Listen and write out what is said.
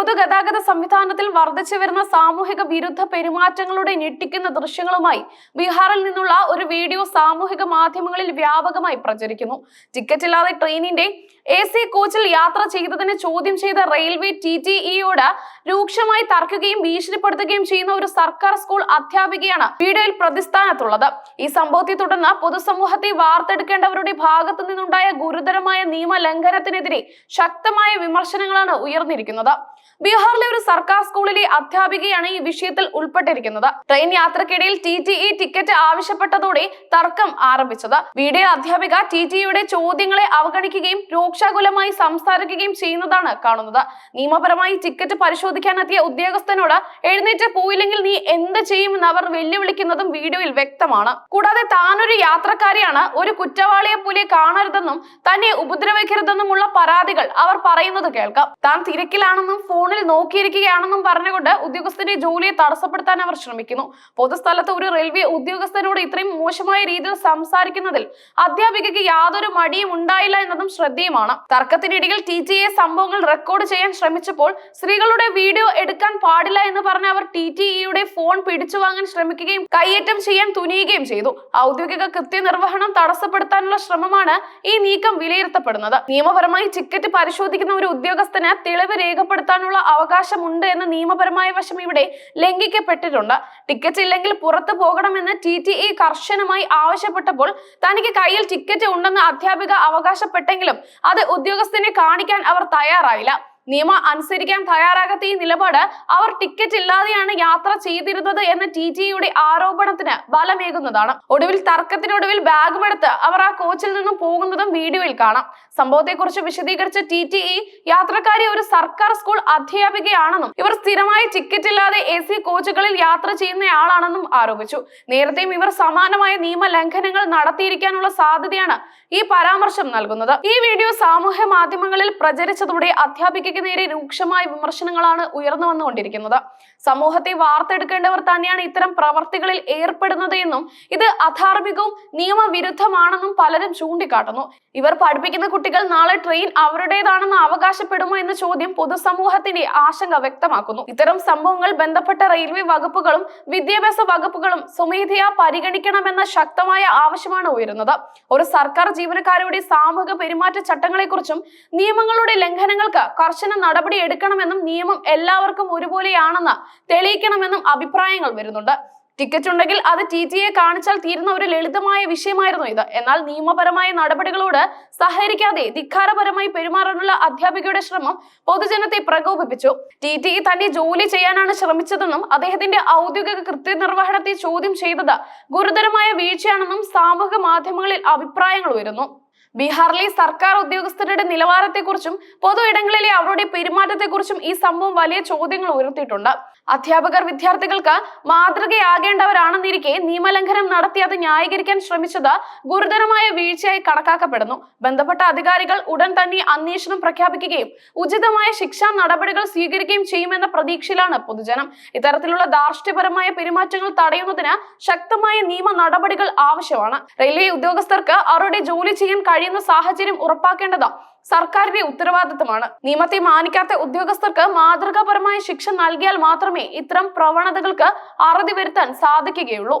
പൊതുഗതാഗത സംവിധാനത്തിൽ വർദ്ധിച്ചു വരുന്ന സാമൂഹിക വിരുദ്ധ പെരുമാറ്റങ്ങളുടെ ഞെട്ടിക്കുന്ന ദൃശ്യങ്ങളുമായി ബീഹാറിൽ നിന്നുള്ള ഒരു വീഡിയോ സാമൂഹിക മാധ്യമങ്ങളിൽ വ്യാപകമായി പ്രചരിക്കുന്നു. ടിക്കറ്റ് ഇല്ലാതെ ട്രെയിനിന്റെ എ സി കോച്ചിൽ യാത്ര ചെയ്തതിനെ ചോദ്യം ചെയ്ത റെയിൽവേ ടി ടി ഇയോട് രൂക്ഷമായി തർക്കുകയും ഭീഷണിപ്പെടുത്തുകയും ചെയ്യുന്ന ഒരു സർക്കാർ സ്കൂൾ അധ്യാപികയാണ് വീഡിയോയിൽ പ്രതിസ്ഥാനത്തുള്ളത്. ഈ സംഭവത്തെ തുടർന്ന് പൊതുസമൂഹത്തെ വാർത്തെടുക്കേണ്ടവരുടെ ഭാഗത്തു നിന്നുണ്ടായ ഗുരുതരമായ നിയമലംഘനത്തിനെതിരെ ശക്തമായ വിമർശനങ്ങളാണ് ഉയർന്നിരിക്കുന്നത്. ബീഹാറിലെ ഒരു സർക്കാർ സ്കൂളിലെ അധ്യാപികയാണ് ഈ വിഷയത്തിൽ ഉൾപ്പെട്ടിരിക്കുന്നത്. ട്രെയിൻ യാത്രക്കിടയിൽ ടി ടി ഇ ടിക്കറ്റ് ആവശ്യപ്പെട്ടതോടെ തർക്കം ആരംഭിച്ചത്. വീഡിയോ അധ്യാപിക ടി ടി ഇയുടെ ചോദ്യങ്ങളെ അവഗണിക്കുകയും രൂക്ഷാകുലമായി സംസാരിക്കുകയും ചെയ്യുന്നതാണ് കാണുന്നത്. നിയമപരമായി ടിക്കറ്റ് പരിശോധിക്കാനെത്തിയ ഉദ്യോഗസ്ഥനോട് എഴുന്നേറ്റ് പോയില്ലെങ്കിൽ നീ എന്ത് ചെയ്യുമെന്ന് അവർ വെല്ലുവിളിക്കുന്നതും വീഡിയോയിൽ വ്യക്തമാണ്. കൂടാതെ താനൊരു യാത്രക്കാരിയാണ് ഒരു കുറ്റവാളിയെ പോലെ കാണരുതെന്നും തന്നെ ഉപദ്രവിക്കരുതെന്നുമുള്ള പരാതികൾ അവർ പറയുന്നത് കേൾക്കാം. താൻ തിരക്കിലാണെന്നും ഫോണിൽ നോക്കിയിരിക്കുകയാണെന്നും പറഞ്ഞുകൊണ്ട് ഉദ്യോഗസ്ഥന്റെ ജോലിയെ തടസ്സപ്പെടുത്താൻ അവർ ശ്രമിക്കുന്നു. പൊതുസ്ഥലത്ത് ഒരു റെയിൽവേ ഉദ്യോഗസ്ഥനോട് ഇത്രയും മോശമായ രീതിയിൽ സംസാരിക്കുന്നതിൽ അധ്യാപികയ്ക്ക് യാതൊരു മടിയും ഉണ്ടായില്ല എന്നതും ശ്രദ്ധേയമാണ്. തർക്കത്തിനിടയിൽ ടി ടി എ സംഭവങ്ങൾ റെക്കോർഡ് ചെയ്യാൻ ശ്രമിച്ചപ്പോൾ സ്ത്രീകളുടെ വീഡിയോ എടുക്കാൻ പാടില്ല എന്ന് പറഞ്ഞ അവർ ടി ടി ഇയുടെ ഫോൺ പിടിച്ചു വാങ്ങാൻ ശ്രമിക്കുകയും കയ്യേറ്റം ചെയ്യാൻ തുനിയുകയും ചെയ്തു. ഔദ്യോഗിക കൃത്യനിർവഹണം തടസ്സപ്പെടുത്താനുള്ള ശ്രമമാണ് ഈ നീക്കം വിലയിരുത്തപ്പെടുന്നത്. നിയമപരമായി ടിക്കറ്റ് പരിശോധിക്കുന്ന ഒരു ഉദ്യോഗസ്ഥന് തെളിവ് രേഖപ്പെടുത്താനുള്ള അവകാശമുണ്ട് എന്ന നിയമപരമായ വശം ഇവിടെ ലംഘിക്കപ്പെട്ടിട്ടുണ്ട്. ടിക്കറ്റ് ഇല്ലെങ്കിൽ പുറത്തു പോകണമെന്ന് ടി ടി ഇ കർശനമായി ആവശ്യപ്പെട്ടപ്പോൾ തനിക്ക് കയ്യിൽ ടിക്കറ്റ് ഉണ്ടെന്ന് അധ്യാപിക അവകാശപ്പെട്ടെങ്കിലും അത് ഉദ്യോഗസ്ഥനെ കാണിക്കാൻ അവർ തയ്യാറായില്ല. നിയമം അനുസരിക്കാൻ തയ്യാറാകാത്ത ഈ നിലപാട് അവർ ടിക്കറ്റ് ഇല്ലാതെയാണ് യാത്ര ചെയ്തിരുന്നത് എന്ന ടി ടിയുടെ ആരോപണത്തിന് ബലമേകുന്നതാണ്. ഒടുവിൽ തർക്കത്തിനൊടുവിൽ ബാഗും എടുത്ത് അവർ ആ കോച്ചിൽ നിന്നും പോകുന്നതും വീഡിയോയിൽ കാണാം. സംഭവത്തെക്കുറിച്ച് വിശദീകരിച്ച ടി ടി ഇ യാത്രക്കാരി ഒരു സർക്കാർ സ്കൂൾ അധ്യാപികയാണെന്നും ഇവർ സ്ഥിരമായി ടിക്കറ്റ് ഇല്ലാതെ എ സി കോച്ചുകളിൽ യാത്ര ചെയ്യുന്നയാളാണെന്നും ആരോപിച്ചു. നേരത്തെയും ഇവർ സമാനമായ നിയമ ലംഘനങ്ങൾ നടത്തിയിരിക്കാനുള്ള സാധ്യതയാണ് ഈ പരാമർശം നൽകുന്നത്. ഈ വീഡിയോ സാമൂഹ്യ മാധ്യമങ്ങളിൽ പ്രചരിച്ചതോടെ അധ്യാപികയ്ക്ക് നേരെ രൂക്ഷമായ വിമർശനങ്ങളാണ് ഉയർന്നു വന്നുകൊണ്ടിരിക്കുന്നത്. സമൂഹത്തെ വാർത്തെടുക്കേണ്ടവർ തന്നെയാണ് ഇത്തരം പ്രവർത്തികളിൽ ഏർപ്പെടുന്നത് എന്നും ഇത് അധാർമികവും നിയമവിരുദ്ധമാണെന്നും പലരും ചൂണ്ടിക്കാട്ടുന്നു. ഇവർ പഠിപ്പിക്കുന്ന കുട്ടികൾ നാളെ ട്രെയിൻ അവരുടേതാണെന്ന് അവകാശപ്പെടുമോ എന്ന ചോദ്യം പൊതുസമൂഹത്തിന്റെ ആശങ്ക വ്യക്തമാക്കുന്നു. ഇത്തരം സംഭവങ്ങൾ ബന്ധപ്പെട്ട റെയിൽവേ വകുപ്പുകളും വിദ്യാഭ്യാസ വകുപ്പുകളും സ്വമേധയാ പരിഗണിക്കണമെന്ന ശക്തമായ ആവശ്യമാണ് ഉയരുന്നത്. ഒരു സർക്കാർ ജീവനക്കാരുടെ സാമൂഹിക പെരുമാറ്റ ചട്ടങ്ങളെക്കുറിച്ചും നിയമങ്ങളുടെ ലംഘനങ്ങൾക്ക് കർശന നടപടി എടുക്കണമെന്നും നിയമം എല്ലാവർക്കും ഒരുപോലെയാണെന്ന് തെളിയിക്കണമെന്നും അഭിപ്രായങ്ങൾ വരുന്നുണ്ട്. ടിക്കറ്റ് ഉണ്ടെങ്കിൽ അത് ടി ടി എ കാണിച്ചാൽ തീരുന്ന ഒരു ലളിതമായ വിഷയമായിരുന്നു ഇത്. എന്നാൽ നിയമപരമായ നടപടികളോട് സഹകരിക്കാതെ ധിക്കാരപരമായി പെരുമാറാനുള്ള അധ്യാപികയുടെ ശ്രമം പൊതുജനത്തെ പ്രകോപിപ്പിച്ചു. ടി ടി ഇ തന്റെ ജോലി ചെയ്യാനാണ് ശ്രമിച്ചതെന്നും അദ്ദേഹത്തിന്റെ ഔദ്യോഗിക കൃത്യനിർവഹണത്തെ ചോദ്യം ചെയ്തത് ഗുരുതരമായ വീഴ്ചയാണെന്നും സാമൂഹിക മാധ്യമങ്ങളിൽ അഭിപ്രായങ്ങൾ ഉയരുന്നു. ബീഹാറിലെ സർക്കാർ ഉദ്യോഗസ്ഥരുടെ നിലവാരത്തെക്കുറിച്ചും പൊതു ഇടങ്ങളിലെ അവരുടെ പെരുമാറ്റത്തെക്കുറിച്ചും ഈ സംഭവം വലിയ ചോദ്യങ്ങൾ ഉയർത്തിയിട്ടുണ്ട്. അധ്യാപകർ വിദ്യാർത്ഥികൾക്ക് മാതൃകയാകേണ്ടവരാണെന്നിരിക്കെ നിയമലംഘനം നടത്തി അത് ന്യായീകരിക്കാൻ ശ്രമിച്ചത് ഗുരുതരമായ വീഴ്ചയായി കണക്കാക്കപ്പെടുന്നു. ബന്ധപ്പെട്ട അധികാരികൾ ഉടൻ തന്നെ അന്വേഷണം പ്രഖ്യാപിക്കുകയും ഉചിതമായ ശിക്ഷാ നടപടികൾ സ്വീകരിക്കുകയും ചെയ്യുമെന്ന പ്രതീക്ഷയിലാണ് പൊതുജനം. ഇത്തരത്തിലുള്ള ധാർഷ്ട്യപരമായ പെരുമാറ്റങ്ങൾ തടയുന്നതിന് ശക്തമായ നിയമ നടപടികൾ ആവശ്യമാണ്. റെയിൽവേ ഉദ്യോഗസ്ഥർക്ക് അവരുടെ ജോലി ചെയ്യാൻ കഴിയുന്ന സാഹചര്യം ഉറപ്പാക്കേണ്ടത് സർക്കാരിന്റെ ഉത്തരവാദിത്തമാണ്. നിയമത്തെ മാനിക്കാത്ത ഉദ്യോഗസ്ഥർക്ക് മാതൃകാപരമായ ശിക്ഷ നൽകിയാൽ മാത്രമേ ഇത്തരം പ്രവണതകൾക്ക് അറുതി വരുത്താൻ സാധിക്കുകയുള്ളൂ.